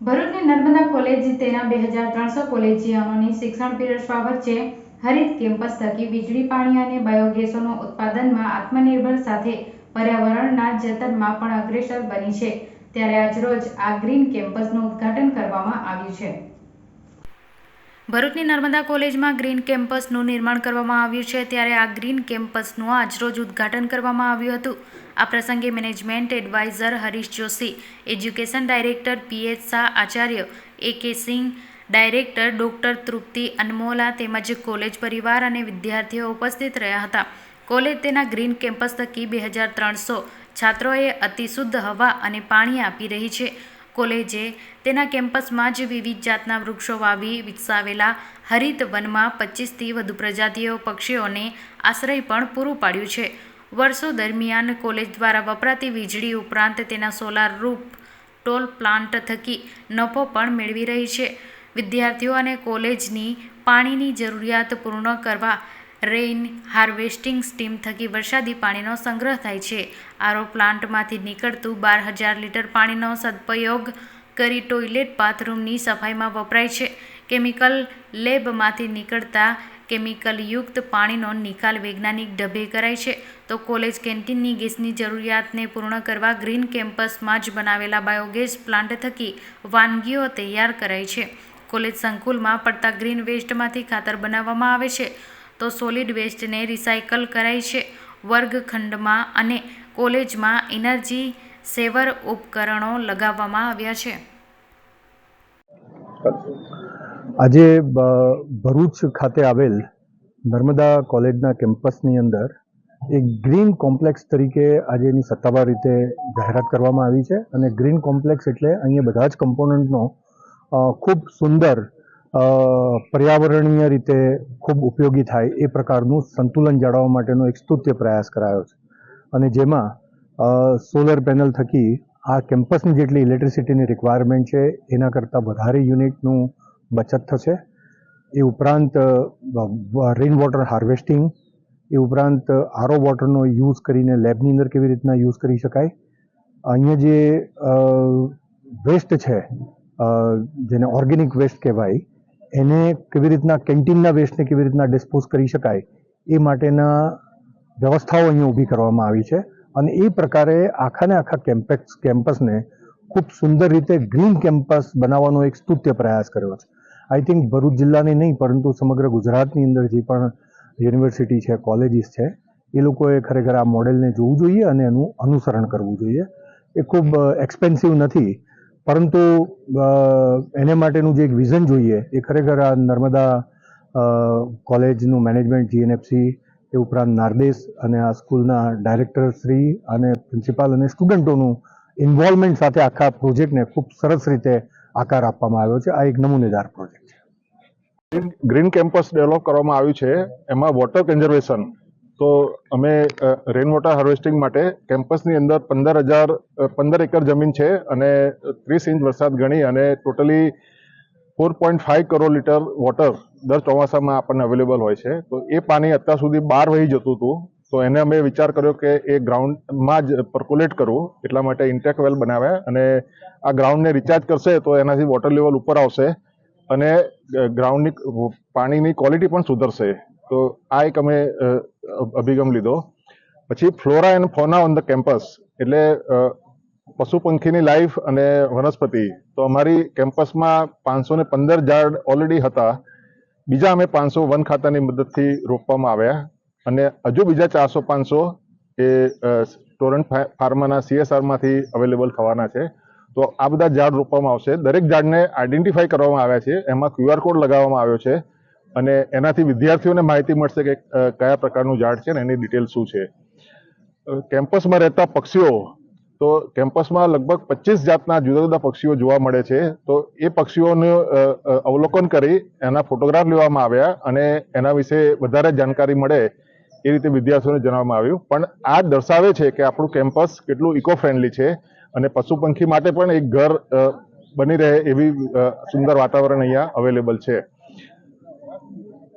ભરૂચની નર્મદા કોલેજ તેના બે હજાર ત્રણસો કોલેજિયનોની શિક્ષણ પીરસવા વચ્ચે હરિત કેમ્પસ થકી વીજળી, પાણી અને બાયોગેસોનું ઉત્પાદનમાં આત્મનિર્ભર સાથે પર્યાવરણના જતનમાં પણ અગ્રેસર બની છે. ત્યારે આજરોજ આ ગ્રીન કેમ્પસનું ઉદ્ઘાટન કરવામાં આવ્યું છે. ભરૂચની નર્મદા કોલેજમાં ગ્રીન કેમ્પસનું નિર્માણ કરવામાં આવ્યું છે. ત્યારે આ ગ્રીન કેમ્પસનું આજરોજ ઉદ્ઘાટન કરવામાં આવ્યું હતું. આ પ્રસંગે management adviser Harish Joshi, education director P H Shah, A K Singh, director doctor તૃપ્તિ અનમોલા તેમજ કોલેજ પરિવાર અને વિદ્યાર્થીઓ ઉપસ્થિત રહ્યા હતા. કોલેજ તેના ગ્રીન કેમ્પસ થકી બે હજાર ત્રણસો છાત્રોએ અતિશુદ્ધ હવા અને પાણી આપી રહી છે. કોલેજે તેના કેમ્પસમાં જ વિવિધ જાતના વૃક્ષો વાવી વિકસાવેલા હરિત વનમાં પચીસથી વધુ પ્રજાતિઓ પક્ષીઓને આશ્રય પણ પૂરું પાડ્યું છે. વર્ષો દરમિયાન કોલેજ દ્વારા વપરાતી વીજળી ઉપરાંત તેના સોલાર રૂપ ટોલ પ્લાન્ટ થકી નફો પણ મેળવી રહી છે. વિદ્યાર્થીઓ અને કોલેજની પાણીની જરૂરિયાત પૂર્ણ કરવા રેઇન હાર્વેસ્ટિંગ સ્ટીમ થકી વરસાદી પાણીનો સંગ્રહ થાય છે. આરો પ્લાન્ટમાંથી નીકળતું બાર હજાર લીટર પાણીનો સદુપયોગ કરી ટોયલેટ બાથરૂમની સફાઈમાં વપરાય છે. કેમિકલ લેબમાંથી નીકળતા કેમિકલયુક્ત પાણીનો નિકાલ વૈજ્ઞાનિક ઢબે કરાય છે. તો કોલેજ કેન્ટીનની ગેસની જરૂરિયાતને પૂર્ણ કરવા ગ્રીન કેમ્પસમાં જ બનાવેલા બાયોગેસ પ્લાન્ટ થકી વાનગીઓ તૈયાર કરાય છે. કોલેજ સંકુલમાં પડતા ગ્રીન વેસ્ટમાંથી ખાતર બનાવવામાં આવે છે. તો સોલિડ વેસ્ટને રિસાયકલ કરાય છે વર્ગખંડમાં અને કોલેજમાં એનર્જી સેવર ઉપકરણો લગાવવામાં આવ્યા છે. આજે ભરૂચ ખાતે આવેલ નર્મદા કોલેજના કેમ્પસની અંદર એક ગ્રીન કોમ્પ્લેક્સ તરીકે આજે એની સત્તાવાર રીતે જાહેરાત કરવામાં આવી છે અને ગ્રીન કોમ્પ્લેક્સ એટલે અહીંયા બધા જ કમ્પોનન્ટનો ખૂબ સુંદર પર્યાવરણીય રીતે ખૂબ ઉપયોગી થાય એ પ્રકારનું સંતુલન જાળવવા માટેનો એક સ્તુત્ય પ્રયાસ કરાયો છે. અને જેમાં સોલર પેનલ થકી આ કેમ્પસની જેટલી ઇલેક્ટ્રિસિટીની રિક્વાયરમેન્ટ છે, એના કરતાં વધારે યુનિટનું બચત થશે. એ ઉપરાંત રેઇન વોટર હાર્વેસ્ટિંગ, એ ઉપરાંત આરો વોટરનો યુઝ કરીને લેબની અંદર કેવી રીતના યુઝ કરી શકાય. અહીંયા જે વેસ્ટ છે જેને ઓર્ગેનિક વેસ્ટ કહેવાય એને કેવી રીતના કેન્ટીનના વેસ્ટને કેવી રીતના ડિસ્પોઝ કરી શકાય એ માટેના વ્યવસ્થાઓ અહીંયા ઊભી કરવામાં આવી છે. અને એ પ્રકારે આખાને આખા કેમ્પસ કેમ્પસને ખૂબ સુંદર રીતે ગ્રીન કેમ્પસ બનાવવાનો એક સ્તુત્ય પ્રયાસ કર્યો છે. આઈ થિંક ભરૂચ જિલ્લાની નહીં, પરંતુ સમગ્ર ગુજરાતની અંદર જે પણ યુનિવર્સિટી છે, કોલેજીસ છે, એ લોકોએ ખરેખર આ મોડેલને જોવું જોઈએ અને એનું અનુસરણ કરવું જોઈએ. એ ખૂબ એક્સપેન્સિવ નથી. પરંતુ એને માટેનું જે એક વિઝન જોઈએ, એ ખરેખર આ નર્મદા કોલેજનું મેનેજમેન્ટ જીએનએફસી એ ઉપરાંત નાર્દેશ અને આ સ્કૂલના ડાયરેક્ટર શ્રી અને પ્રિન્સિપાલ અને સ્ટુડન્ટોનું ઇન્વોલ્વમેન્ટ સાથે આખા પ્રોજેક્ટને ખૂબ સરસ રીતે આકાર આપવામાં આવ્યો છે. આ એક નમૂનેદાર પ્રોજેક્ટ છે. ગ્રીન કેમ્પસ ડેવલપ કરવામાં આવ્યું છે. એમાં વોટર કન્ઝર્વેશન તો અમે રેન વોટર હાર્વેસ્ટિંગ માટે કેમ્પસની અંદર પંદર હજાર પંદર એકર જમીન છે અને ત્રીસ ઇંચ વરસાદ ગણી અને totally four point five crore litre water દર ચોમાસામાં આપણને અવેલેબલ હોય છે. તો એ પાણી અત્યાર સુધી બહાર વહી જતું હતું. તો એને અમે વિચાર કર્યો કે એ ગ્રાઉન્ડમાં જ પર્કોલેટ કરવું, એટલા માટે ઇન્ટેક વેલ બનાવ્યા અને આ ગ્રાઉન્ડને રિચાર્જ કરશે તો એનાથી વોટર લેવલ ઉપર આવશે અને ગ્રાઉન્ડની પાણીની ક્વોલિટી પણ સુધરશે. તો આ એક અમે અભિગમ લીધો. પછી flora and fauna on the campus એટલે પશુ પંખીની લાઈફ અને વનસ્પતિ. તો અમારી કેમ્પસમાં પાંચસો ને પંદર ઝાડ ઓલરેડી હતા. બીજા અમે પાંચસો વન ખાતાની મદદથી રોપવામાં આવ્યા. અને હજુ બીજા ચારસો પાંચસો એ ટોરન્ટ ફાર્માના સીએસઆરમાંથી અવેલેબલ થવાના છે. તો આ બધા ઝાડ રોપવામાં આવશે. દરેક ઝાડને આઈડેન્ટિફાઈ કરવામાં આવ્યા છે. એમાં ક્યુઆર કોડ લગાવવામાં આવ્યો છે. અને એનાથી વિદ્યાર્થીઓને માહિતી મળશે કે કયા પ્રકારનું ઝાડ છે ને એની ડિટેલ શું છે. કેમ્પસમાં રહેતા પક્ષીઓ, તો કેમ્પસમાં લગભગ પચીસ જાતના જુદા જુદા પક્ષીઓ જોવા મળે છે. તો એ પક્ષીઓનું અવલોકન કરી એના ફોટોગ્રાફ લેવામાં આવ્યા અને એના વિશે વધારે જાણકારી મળે એ રીતે વિદ્યાર્થીઓને જણાવવામાં આવ્યું. પણ આ દર્શાવે છે કે આપણું કેમ્પસ કેટલું ઇકો ફ્રેન્ડલી છે અને પશુ પંખી માટે પણ એક ઘર બની રહે એવી સુંદર વાતાવરણ અહીંયા અવેલેબલ છે.